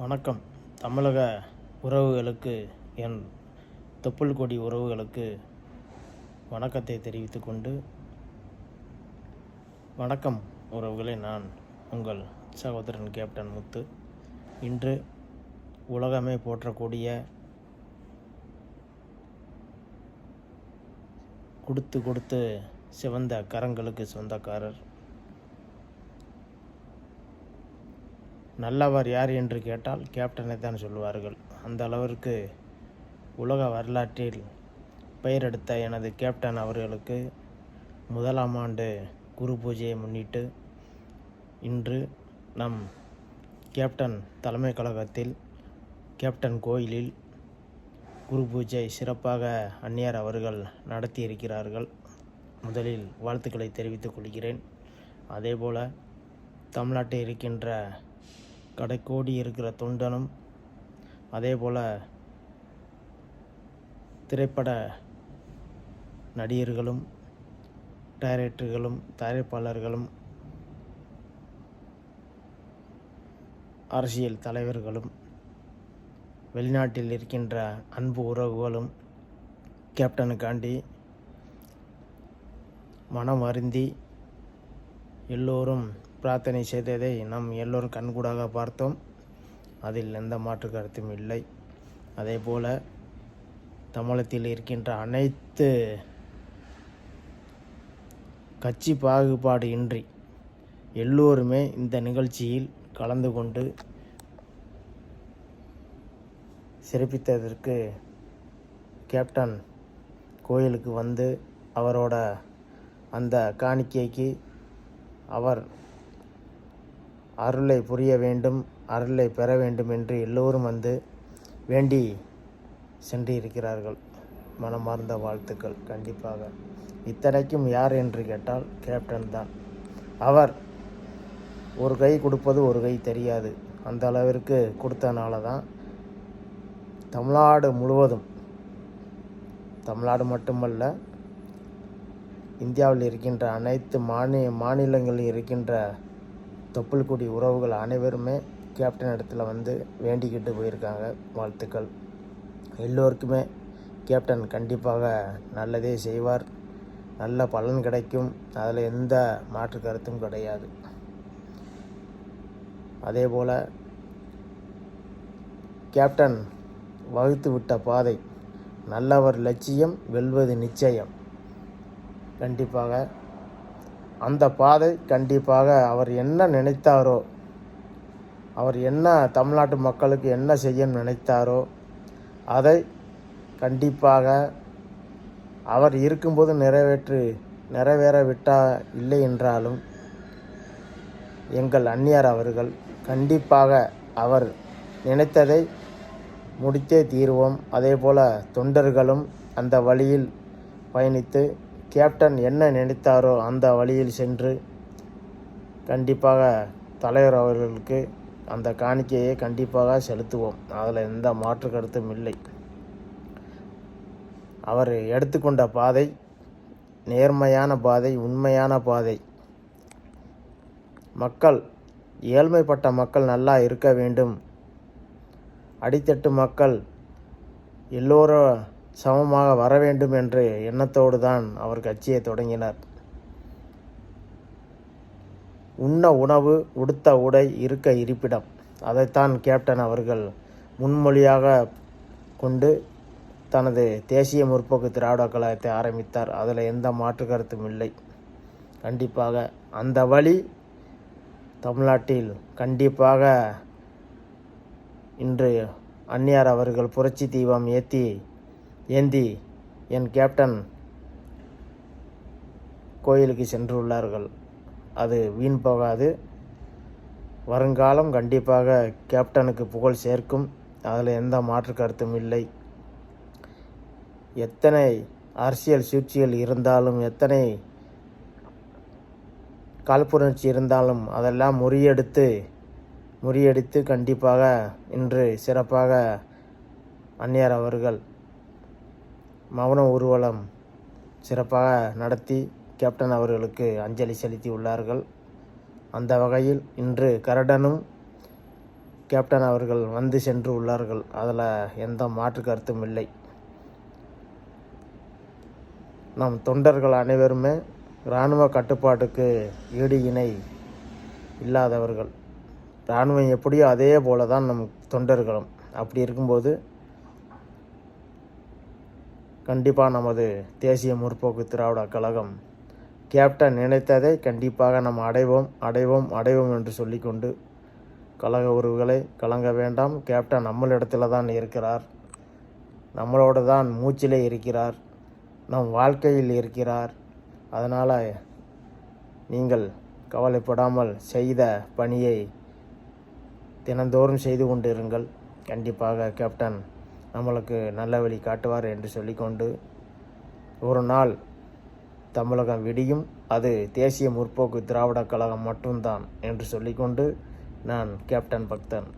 வணக்கம். தமிழக உறவுகளுக்கு என் தொப்புள் கொடி உறவுகளுக்கு வணக்கத்தை தெரிவித்து கொண்டு வணக்கம் உறவுகளே நான் உங்கள் சகோதரன் கேப்டன் முத்து. இன்று உலகமே போற்றக்கூடிய கொடுத்து கொடுத்து சிவந்த கரங்களுக்கு சொந்தக்காரர் நல்லவர் யார் என்று கேட்டால் கேப்டனை தான் சொல்வார்கள் அந்த அளவிற்கு உலக வரலாற்றில் பெயர் எடுத்த எனது கேப்டன் அவர்களுக்கு முதலாம் ஆண்டு குரு பூஜையை முன்னிட்டு இன்று நம் கேப்டன் தலைமை கழகத்தில் கேப்டன் கோயிலில் குரு பூஜை சிறப்பாக அந்நியார் அவர்கள் நடத்தி இருக்கிறார்கள் முதலில் வாழ்த்துக்களை தெரிவித்துக் கொள்கிறேன். அதேபோல் தமிழ்நாட்டில் இருக்கின்ற கடைக்கோடி இருக்கிற தொண்டனும் அதேபோல திரைப்பட நடிகர்களும் டைரக்டர்களும் தயாரிப்பாளர்களும் அரசியல் தலைவர்களும் வெளிநாட்டில் இருக்கின்ற அன்பு உறவுகளும் கேப்டனுக்காண்டி மனம் அருந்தி எல்லோரும் பிரார்த்தனை செய்ததை நாம் எல்லோரும் கண்கூடாக பார்த்தோம். அதில் எந்த மாற்று கருத்தும் இல்லை. அதேபோல தமிழத்தில் இருக்கின்ற அனைத்து கட்சி பாகுபாடு இன்றி எல்லோருமே இந்த நிகழ்ச்சியில் கலந்து கொண்டு சிறப்பித்ததற்கு கேப்டன் கோயிலுக்கு வந்து அவரோட அந்த காணிக்கைக்கு அவர் அருளை புரிய வேண்டும் அருளை பெற வேண்டும் என்று எல்லோரும் வந்து வேண்டி சென்று இருக்கிறார்கள் மனமார்ந்த வாழ்த்துக்கள். கண்டிப்பாக. இத்தனைக்கும் யார் என்று கேட்டால் கேப்டன் தான். அவர் ஒரு கை கொடுப்பது ஒரு கை தெரியாது. அந்த அளவிற்கு கொடுத்தனால தான் தமிழ்நாடு முழுவதும் தமிழ்நாடு மட்டுமல்ல இந்தியாவில் இருக்கின்ற அனைத்து மாநில மாநிலங்களில் இருக்கின்ற தொப்புள்குடி உறவுகள் அனைவருமே கேப்டன் இடத்துல வந்து வேண்டிக்கிட்டு போயிருக்காங்க. வாழ்த்துக்கள். எல்லோருக்குமே கேப்டன் கண்டிப்பாக நல்லதே செய்வார். நல்ல பலன் கிடைக்கும். அதில் எந்த மாற்று கருத்தும் கிடையாது. அதே போல் கேப்டன் வகுத்து விட்ட பாதை நல்லவர் லட்சியம் வெல்வது நிச்சயம். கண்டிப்பாக அந்த பாதை கண்டிப்பாக அவர் என்ன நினைத்தாரோ அவர் என்ன தமிழ்நாட்டு மக்களுக்கு என்ன செய்ய நினைத்தாரோ அதை கண்டிப்பாக அவர் இருக்கும்போது நிறைவேற்று நிறைவேற விட்டா இல்லை என்றாலும் எங்கள் அந்நியார் அவர்கள் கண்டிப்பாக அவர் நினைத்ததை முடித்தே தீர்வோம். அதே போல் தொண்டர்களும் அந்த வழியில் பயணித்து கேப்டன் என்ன நினைத்தாரோ அந்த வழியில் சென்று கண்டிப்பாக தலைவர் அவர்களுக்கு அந்த காணிக்கையை கண்டிப்பாக செலுத்துவோம். அதில் எந்த மாற்று கருத்தும் இல்லை. அவர் எடுத்துக்கொண்ட பாதை நேர்மையான பாதை உண்மையான பாதை. மக்கள் ஏழ்மைப்பட்ட மக்கள் நல்லா இருக்க வேண்டும். அடித்தட்டு மக்கள் எல்லோரும் சமமாக வர வேண்டும் என்ற எண்ணத்தோடு தான் அவர் கட்சியை தொடங்கினார். உண்ண உணவு உடுத்த உடை இருக்க இருப்பிடம். அதைத்தான் கேப்டன் அவர்கள் முன்மொழியாக கொண்டு தனது தேசிய முற்போக்கு திராவிட கழகத்தை ஆரம்பித்தார். அதில் எந்த மாற்று கருத்தும் இல்லை. கண்டிப்பாக அந்த வழி தமிழ்நாட்டில் கண்டிப்பாக இன்று அந்நியார் அவர்கள் புரட்சி தீபம் ஏற்றி ஏந்தி என் கேப்டன் கோயிலுக்கு சென்றுள்ளார்கள். அது வீண் போகாது. வருங்காலம் கண்டிப்பாக கேப்டனுக்கு புகழ் சேர்க்கும். அதில் எந்த மாற்று கருத்தும் இல்லை. எத்தனை அரசியல் சூழ்ச்சிகள் இருந்தாலும் எத்தனை காழ்ப்புணர்ச்சி இருந்தாலும் அதெல்லாம் முறியடித்து முறியடித்து கண்டிப்பாக இன்று சிறப்பாக அந்நியார் அவர்கள் மௌன ஊர்வலம் சிறப்பாக நடத்தி கேப்டன் அவர்களுக்கு அஞ்சலி செலுத்தி உள்ளார்கள் அந்த வகையில் இன்று கரடனும் கேப்டன் அவர்கள் வந்து சென்று உள்ளார்கள். அதில் எந்த மாற்று கருத்தும் இல்லை. நம் தொண்டர்கள் அனைவருமே இராணுவ கட்டுப்பாட்டுக்கு ஈடு இணை இல்லாதவர்கள். இராணுவம் எப்படியோ அதே போல தான் நம் தொண்டர்களும். அப்படி இருக்கும்போது கண்டிப்பாக நமது தேசிய முற்போக்கு திராவிட கழகம் கேப்டன் நினைத்ததை கண்டிப்பாக நாம் அடைவோம் அடைவோம் அடைவோம் என்று சொல்லிக்கொண்டு கழக உறவுகளை கலங்க வேண்டாம். கேப்டன் நம்மளிடத்துல தான் இருக்கிறார். நம்மளோட தான் மூச்சிலே இருக்கிறார். நம் வாழ்க்கையில் இருக்கிறார். அதனால் நீங்கள் கவலைப்படாமல் செய்த பணியை தினந்தோறும் செய்து கொண்டிருங்கள். கண்டிப்பாக கேப்டன் நம்மளுக்கு நல்ல வழி காட்டுவார் என்று சொல்லிக்கொண்டு ஒரு நாள் தமிழகம் விடியும். அது தேசிய முற்போக்கு திராவிடக் கழகம் மட்டும்தான் என்று சொல்லிக்கொண்டு நான் கேப்டன் பக்தன்.